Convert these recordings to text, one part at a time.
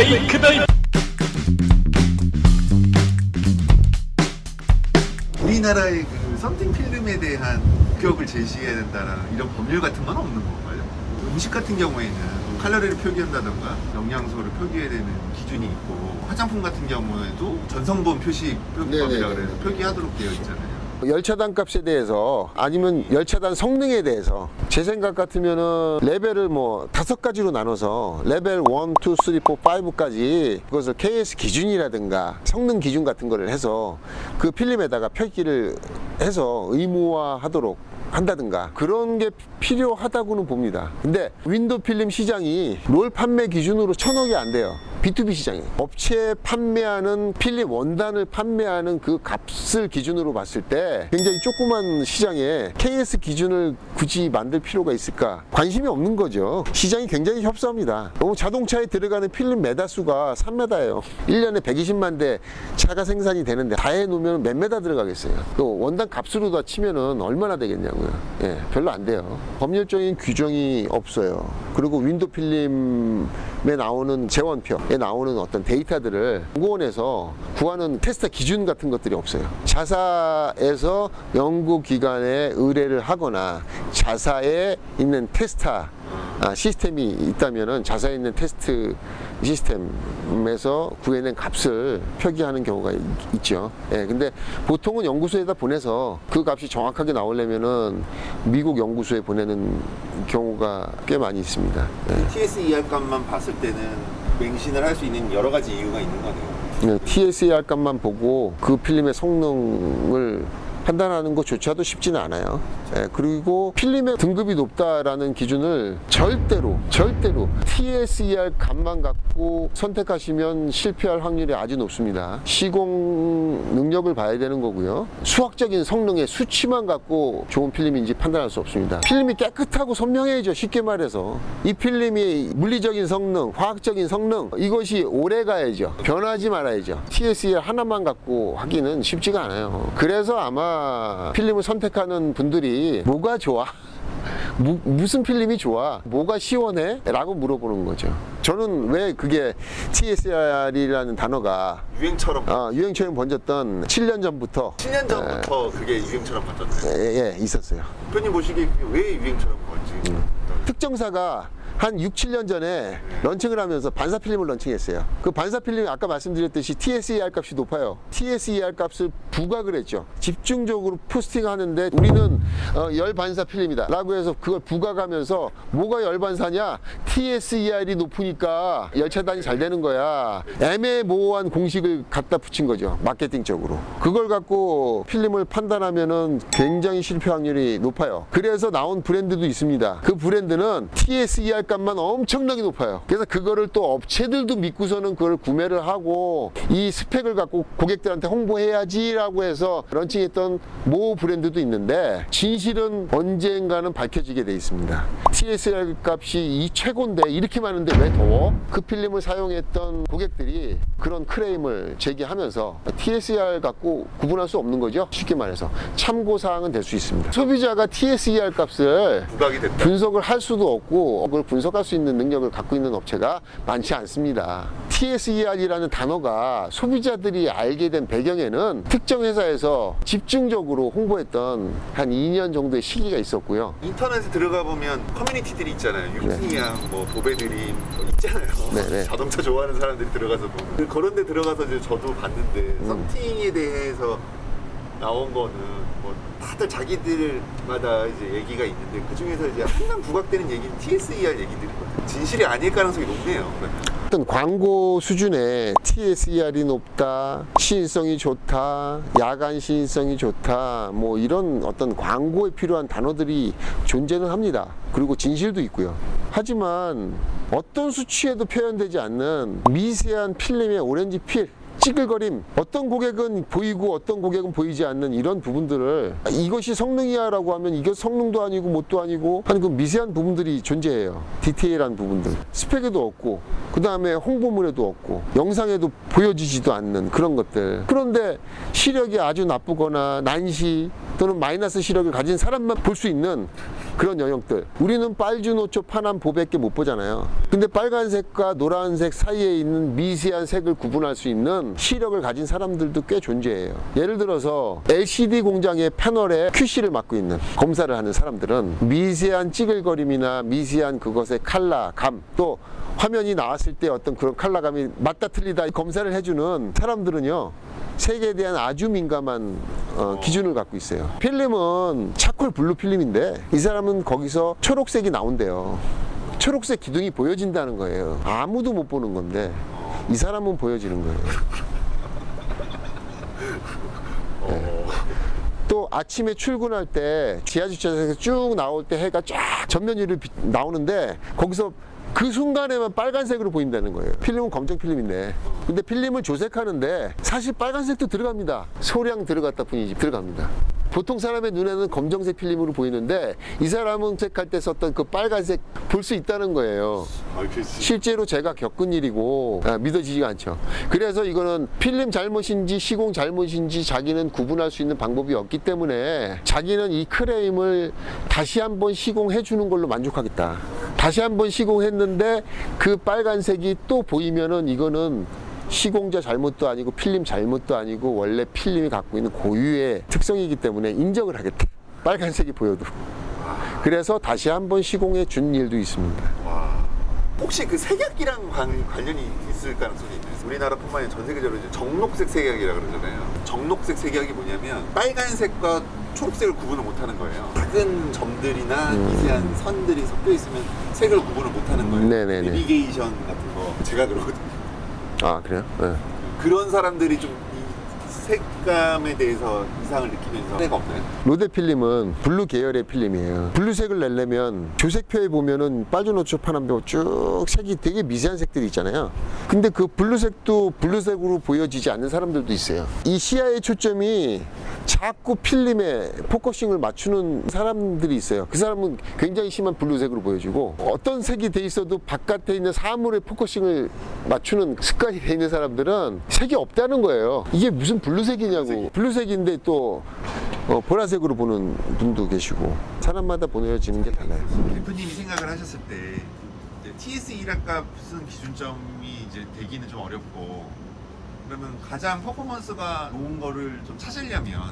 페이크다 우리나라의 그 썸띵 필름에 대한 규격을 제시해야 된다는 이런 법률 같은 건 없는 건가요? 음식 같은 경우에는 칼로리를 표기한다던가 영양소를 표기해야 되는 기준이 있고 화장품 같은 경우에도 전성분 표시 표기법이라 네네네. 그래서 표기하도록 되어 있잖아요. 열차단 값에 대해서 아니면 열차단 성능에 대해서 제 생각 같으면은 레벨을 뭐 다섯 가지로 나눠서 레벨 1, 2, 3, 4, 5까지 그것을 KS 기준이라든가 성능 기준 같은 거를 해서 그 필름에다가 표기를 해서 의무화 하도록 한다든가 그런 게 필요하다고는 봅니다. 근데 윈도 필름 시장이 롤 판매 기준으로 천억이 안 돼요. B2B 시장이 업체 판매하는 필름 원단을 판매하는 그 값을 기준으로 봤을 때 굉장히 조그만 시장에 KS 기준을 굳이 만들 필요가 있을까? 관심이 없는 거죠. 시장이 굉장히 협소합니다. 너무 자동차에 들어가는 필름 메다 수가 3메다예요. 1년에 120만 대 차가 생산이 되는데 다 해놓으면 몇 메다 들어가겠어요? 또 원단 값으로 다 치면은 얼마나 되겠냐고요. 예, 별로 안 돼요. 법률적인 규정이 없어요 그리고 윈도 필름에 나오는 재원표에 나오는 어떤 데이터들을 연구원에서 구하는 테스트 기준 같은 것들이 없어요. 자사에서 연구기관에 의뢰를 하거나 자사에 있는 테스터 아, 시스템이 있다면은 자사에 있는 테스트 시스템에서 구해낸 값을 표기하는 경우가 있- 있죠. 예, 근데 보통은 연구소에다 보내서 그 값이 정확하게 나오려면은 미국 연구소에 보내는 경우가 꽤 많이 있습니다. 예. TSER 값만 봤을 때는 맹신을 할 수 있는 여러 가지 이유가 있는 거네요. 네, TSER 값만 보고 그 필름의 성능을 판단하는 것조차도 쉽지는 않아요. 예, 그리고 필름의 등급이 높다라는 기준을 절대로 절대로 TSER 값만 갖고 선택하시면 실패할 확률이 아주 높습니다. 시공 능력을 봐야 되는 거고요. 수학적인 성능의 수치만 갖고 좋은 필름인지 판단할 수 없습니다. 필름이 깨끗하고 선명해야죠. 쉽게 말해서 이 필름이 물리적인 성능, 화학적인 성능 이것이 오래 가야죠. 변하지 말아야죠. TSER 하나만 갖고 하기는 쉽지가 않아요. 그래서 아마 필름을 선택하는 분들이 뭐가 좋아? 무, 무슨 필름이 좋아? 뭐가 시원해? 라고 물어보는 거죠. 저는 왜 그게 TSR이라는 단어가 유행처럼 어, 유행처럼 번졌던 7년 전부터 7년 전부터 그게 유행처럼 바뀌었나요? 예, 예, 있었어요. 대표님 보시기에 그게 왜 유행처럼 건지 특정사가 한 6, 7년 전에 런칭을 하면서 반사 필름을 런칭했어요. 그 반사 필름이 아까 말씀드렸듯이 TSER 값이 높아요. TSER 값을 부각을 했죠. 집중적으로 포스팅 하는데 우리는 어, 열 반사 필름이다. 라고 해서 그걸 부각하면서 뭐가 열 반사냐? TSER이 높으니까 열 차단이 잘 되는 거야. 애매모호한 공식을 갖다 붙인 거죠. 마케팅적으로. 그걸 갖고 필름을 판단하면은 굉장히 실패 확률이 높아요. 그래서 나온 브랜드도 있습니다. 그 브랜드는 TSER 값만 엄청나게 높아요. 그래서 그거를 또 업체들도 믿고서는 그걸 구매를 하고 이 스펙을 갖고 고객들한테 홍보해야지라고 해서 런칭했던 모 브랜드도 있는데 진실은 언젠가는 밝혀지게 돼 있습니다. TSR 값이 이 최고인데 이렇게 많은데 왜 더워? 그 필름을 사용했던 고객들이 그런 크레임을 제기하면서 TSR 갖고 구분할 수 없는 거죠. 쉽게 말해서 참고 사항은 될 수 있습니다. 소비자가 TSR 값을. 분석을 할 수도 없고 그걸 분석 할 수 있는 능력을 갖고 있는 업체가 많지 않습니다. TSER이라는 단어가 소비자들이 알게 된 배경에는 특정 회사에서 집중적으로 홍보했던 한 2년 정도의 시기가 있었고요. 인터넷에 들어가 보면 커뮤니티들이 있잖아요. 유니양, 뭐 도배드림 뭐 있잖아요. 네, 네. 자동차 좋아하는 사람들이 들어가서 보면 그 그런 데 들어가서 이제 저도 봤는데 음. 썸띵에 대해서 나온 거는 뭐 다들 자기들마다 이제 얘기가 있는데 그 중에서 이제 항상 부각되는 얘기는 TSER 얘기들이거든요. 진실이 아닐 가능성이 높네요. 어떤 광고 수준의 TSER이 높다, 시인성이 좋다, 야간 시인성이 좋다, 뭐 이런 어떤 광고에 필요한 단어들이 존재는 합니다. 그리고 진실도 있고요. 하지만 어떤 수치에도 표현되지 않는 미세한 필름의 오렌지 필, 찌글거림 어떤 고객은 보이고 어떤 고객은 보이지 않는 이런 부분들을 이것이 성능이야 라고 하면 이게 성능도 아니고 뭣도 아니고 하는 그 미세한 부분들이 존재해요. 디테일한 부분들. 스펙에도 없고 그 다음에 홍보물에도 없고 영상에도 보여지지도 않는 그런 것들. 그런데 시력이 아주 나쁘거나 난시 또는 마이너스 시력을 가진 사람만 볼 수 있는 그런 영역들. 우리는 빨주노초 파남 보밖에 못 보잖아요. 근데 빨간색과 노란색 사이에 있는 미세한 색을 구분할 수 있는 시력을 가진 사람들도 꽤 존재해요. 예를 들어서 LCD 공장의 패널에 QC를 맡고 있는 검사를 하는 사람들은 미세한 찌글거림이나 미세한 그것의 칼라, 감, 또 화면이 나왔을 때 어떤 그런 칼라감이 맞다 틀리다 검사를 해주는 사람들은요 색에 대한 아주 민감한 어, 기준을 갖고 있어요. 필름은 차콜 블루 필름인데 이 사람은 거기서 초록색이 나온대요. 초록색 기둥이 보여진다는 거예요. 아무도 못 보는 건데 이 사람은 보여지는 거예요. 네. 또 아침에 출근할 때 지하 주차장에서 쭉 나올 때 해가 쫙 전면 위로 비- 나오는데 거기서 그 순간에만 빨간색으로 보인다는 거예요. 필름은 검정 필름인데. 근데 필름을 조색하는데 사실 빨간색도 들어갑니다. 소량 들어갔다 뿐이지 들어갑니다. 보통 사람의 눈에는 검정색 필름으로 보이는데 이 사람은 색할 때 썼던 그 빨간색 볼 수 있다는 거예요. 아, 그렇지. 실제로 제가 겪은 일이고 아, 믿어지지가 않죠. 그래서 이거는 필름 잘못인지 시공 잘못인지 자기는 구분할 수 있는 방법이 없기 때문에 자기는 이 크레임을 다시 한번 시공해 주는 걸로 만족하겠다. 다시 한번 시공했는데 그 빨간색이 또 보이면은 이거는 시공자 잘못도 아니고 필름 잘못도 아니고 원래 필름이 갖고 있는 고유의 특성이기 때문에 인정을 하겠다. 빨간색이 보여도. 그래서 다시 한번 시공해 준 일도 있습니다. 와. 혹시 그 색약이랑 관, 관련이 있을 가능성이 있나요? 우리나라뿐만 아니라 전 세계적으로 이제 정록색 색약이라 그러잖아요. 정록색 색약이 뭐냐면 빨간색과 초록색을 구분을 못하는 거예요. 작은 점들이나 미세한 선들이 섞여 있으면 색을 구분을 못하는 거예요. 네네네. 내비게이션 같은 거 제가 그러거든요. 아 그래요? 네. 그런 사람들이 좀 이 색감에 대해서 이상을 느끼면서 해가 없나요? 로데 필름은 블루 계열의 필름이에요. 블루색을 내려면 조색표에 보면은 빠져노초 파남도 쭉 색이 되게 미세한 색들이 있잖아요. 근데 그 블루색도 블루색으로 보여지지 않는 사람들도 있어요. 이 시야의 초점이 자꾸 필름에 포커싱을 맞추는 사람들이 있어요. 그 사람은 굉장히 심한 블루색으로 보여지고 어떤 색이 돼 있어도 바깥에 있는 사물에 포커싱을 맞추는 습관이 돼 있는 사람들은 색이 없다는 거예요. 이게 무슨 블루색이냐고. 블루색인데 또 어, 보라색으로 보는 분도 계시고 사람마다 보여지는 게 달라요. 대표님이 생각을 하셨을 때 TS 1학값 쓴 기준점이 이제 되기는 좀 어렵고 그러면 가장 퍼포먼스가 좋은 거를 좀 찾으려면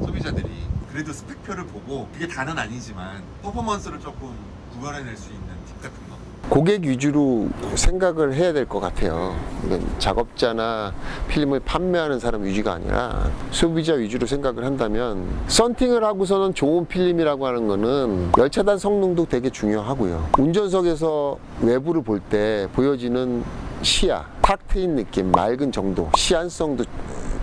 소비자들이 그래도 스펙표를 보고 그게 다는 아니지만 퍼포먼스를 조금 구별해낼 수 있는 팁 같은 거 고객 위주로 생각을 해야 될 것 같아요. 작업자나 필름을 판매하는 사람 위주가 아니라 소비자 위주로 생각을 한다면 썬팅을 하고서는 좋은 필름이라고 하는 거는 열차단 성능도 되게 중요하고요. 운전석에서 외부를 볼 때 보여지는 시야, 탁 트인 느낌, 맑은 정도, 시안성도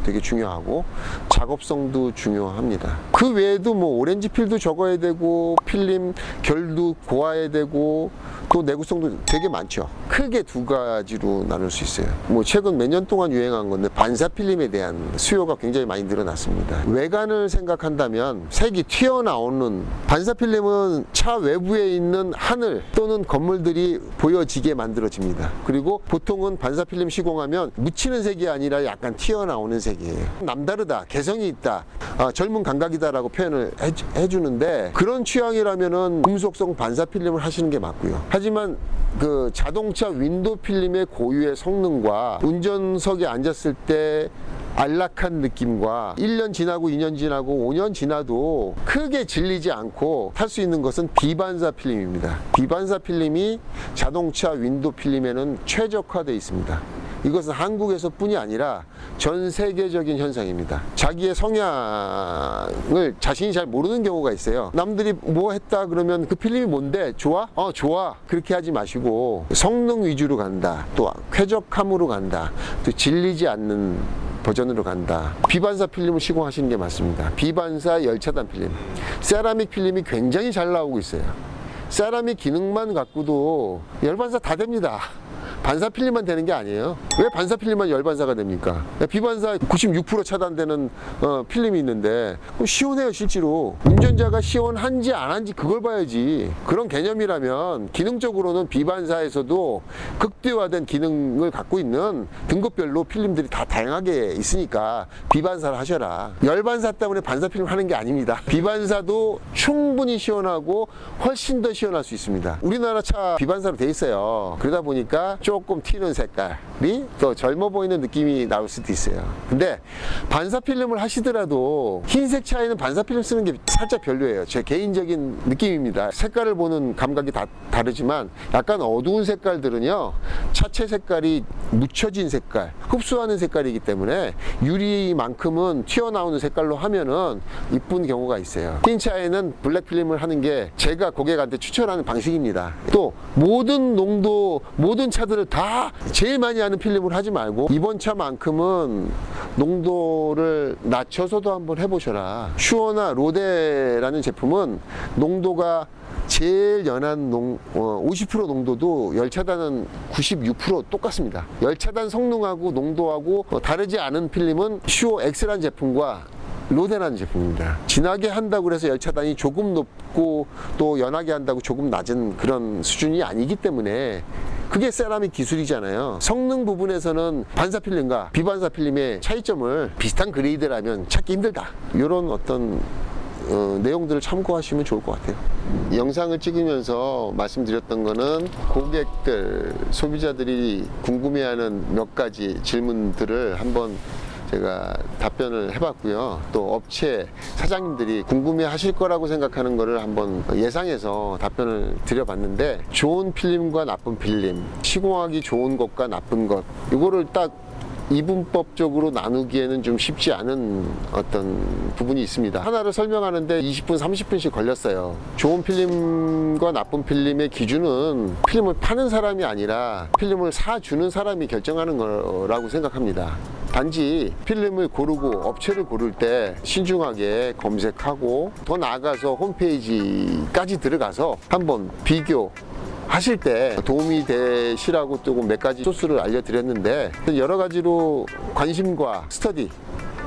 되게 중요하고 작업성도 중요합니다. 그 외에도 뭐 오렌지 필도 적어야 되고 필름 결도 고와야 되고 또 내구성도 되게 많죠. 크게 두 가지로 나눌 수 있어요. 뭐 최근 몇 년 동안 유행한 건데 반사 필름에 대한 수요가 굉장히 많이 늘어났습니다. 외관을 생각한다면 색이 튀어나오는 반사 필름은 차 외부에 있는 하늘 또는 건물들이 보여지게 만들어집니다. 그리고 보통은 반사 필름 시공하면 묻히는 색이 아니라 약간 튀어나오는 색 이에요. 남다르다, 개성이 있다, 아, 젊은 감각이다라고 표현을 해주- 해주는데 그런 취향이라면은 금속성 반사 필름을 하시는 게 맞고요. 하지만 그 자동차 윈도 필름의 고유의 성능과 운전석에 앉았을 때 안락한 느낌과 1년 지나고 2년 지나고 5년 지나도 크게 질리지 않고 탈 수 있는 것은 비반사 필름입니다. 비반사 필름이 자동차 윈도 필름에는 최적화되어 있습니다. 이것은 한국에서 뿐이 아니라 전 세계적인 현상입니다. 자기의 성향을 자신이 잘 모르는 경우가 있어요. 남들이 뭐 했다 그러면 그 필름이 뭔데? 좋아? 어, 좋아. 그렇게 하지 마시고 성능 위주로 간다. 또 쾌적함으로 간다. 또 질리지 않는 버전으로 간다. 비반사 필름을 시공하시는 게 맞습니다. 비반사 열차단 필름. 세라믹 필름이 굉장히 잘 나오고 있어요. 세라믹 기능만 갖고도 열반사 다 됩니다. 반사 필름만 되는 게 아니에요. 왜 반사 필름만 열반사가 됩니까? 비반사 96% 차단되는 어, 필름이 있는데 시원해요 실제로. 운전자가 시원한지 안 한지 그걸 봐야지. 그런 개념이라면 기능적으로는 비반사에서도 극대화된 기능을 갖고 있는 등급별로 필름들이 다 다양하게 있으니까 비반사를 하셔라. 열반사 때문에 반사 필름 하는 게 아닙니다. 비반사도 충분히 시원하고 훨씬 더 시원할 수 있습니다. 우리나라 차 비반사로 돼 있어요. 그러다 보니까 조금 튀는 색깔이 더 젊어 보이는 느낌이 나올 수도 있어요. 근데 반사 필름을 하시더라도 흰색 차에는 반사 필름 쓰는 게 살짝 별로예요. 제 개인적인 느낌입니다. 색깔을 보는 감각이 다 다르지만 약간 어두운 색깔들은요 차체 색깔이 묻혀진 색깔, 흡수하는 색깔이기 때문에 유리만큼은 튀어나오는 색깔로 하면은 이쁜 경우가 있어요. 흰 차에는 블랙 필름을 하는 게 제가 고객한테 추천하는 방식입니다. 또 모든 농도, 모든 차들을 다 제일 많이 하는 필름을 하지 말고 이번 차만큼은 농도를 낮춰서도 한번 해보셔라. 슈어나 로데라는 제품은 농도가 제일 연한 농, 어, 50% 농도도 열차단은 96% 똑같습니다. 열차단 성능하고 농도하고 어, 다르지 않은 필름은 슈어 X라는 제품과 로데라는 제품입니다. 진하게 한다고 해서 열차단이 조금 높고 또 연하게 한다고 조금 낮은 그런 수준이 아니기 때문에 그게 세라믹 기술이잖아요. 성능 부분에서는 반사 필름과 비반사 필름의 차이점을 비슷한 그레이드라면 찾기 힘들다. 이런 어떤 어, 내용들을 참고하시면 좋을 것 같아요. 영상을 찍으면서 말씀드렸던 거는 고객들, 소비자들이 궁금해하는 몇 가지 질문들을 한번 제가 답변을 해봤고요. 또 업체 사장님들이 궁금해 하실 거라고 생각하는 거를 한번 예상해서 답변을 드려봤는데 좋은 필름과 나쁜 필름, 시공하기 좋은 것과 나쁜 것, 이거를 딱 이분법적으로 나누기에는 좀 쉽지 않은 어떤 부분이 있습니다. 하나를 설명하는데 20분, 30분씩 걸렸어요. 좋은 필름과 나쁜 필름의 기준은 필름을 파는 사람이 아니라 필름을 사주는 사람이 결정하는 거라고 생각합니다. 단지 필름을 고르고 업체를 고를 때 신중하게 검색하고 더 나아가서 홈페이지까지 들어가서 한번 비교 하실 때 도움이 되시라고 조금 몇 가지 소스를 알려드렸는데 여러 가지로 관심과 스터디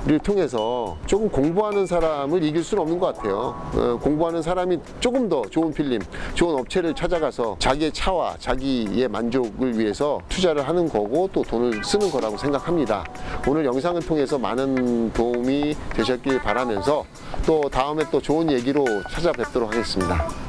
를 통해서 조금 공부하는 사람을 이길 수는 없는 것 같아요. 어, 공부하는 사람이 조금 더 좋은 필름, 좋은 업체를 찾아가서 자기의 차와 자기의 만족을 위해서 투자를 하는 거고 또 돈을 쓰는 거라고 생각합니다. 오늘 영상을 통해서 많은 도움이 되셨길 바라면서 또 다음에 또 좋은 얘기로 찾아뵙도록 하겠습니다.